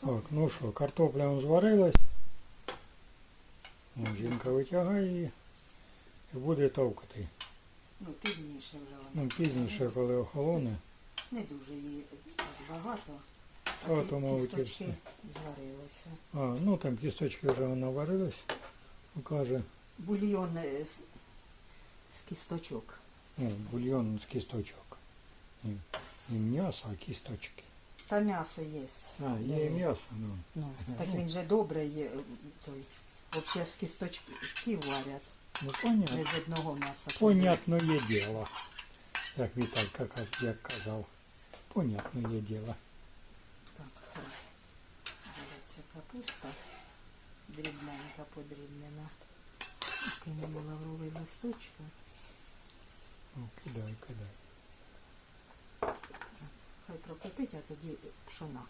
Так, ну що, картопля зварилась. О, жінка витягає її і буде товкати. Ну, пізніше вже вона. Ну, пізніше, коли охолоне. Не дуже її багато. А, А то, мабуть, кісточки зварилися. А, ну там кісточки вже наварились. Ну, каже, Бульйон е, з, з кісточок. ну, бульйон з кісточок. І м'ясо, а кісточки. Та м'ясо є. А, є і м'ясо, ну. Ну, так він же добре є. Той. Взагалі з кісточків варять. Ну, Не понятно. з одного м'яса. Понятно є діло. Як Віталька каз- як казав. Понятно є діло. Так, хай. Береться капуста. Дрібненька подрібнена. Кинемо лавровий листочки. Ну, кидай, кидай. Хай а тоді пшона.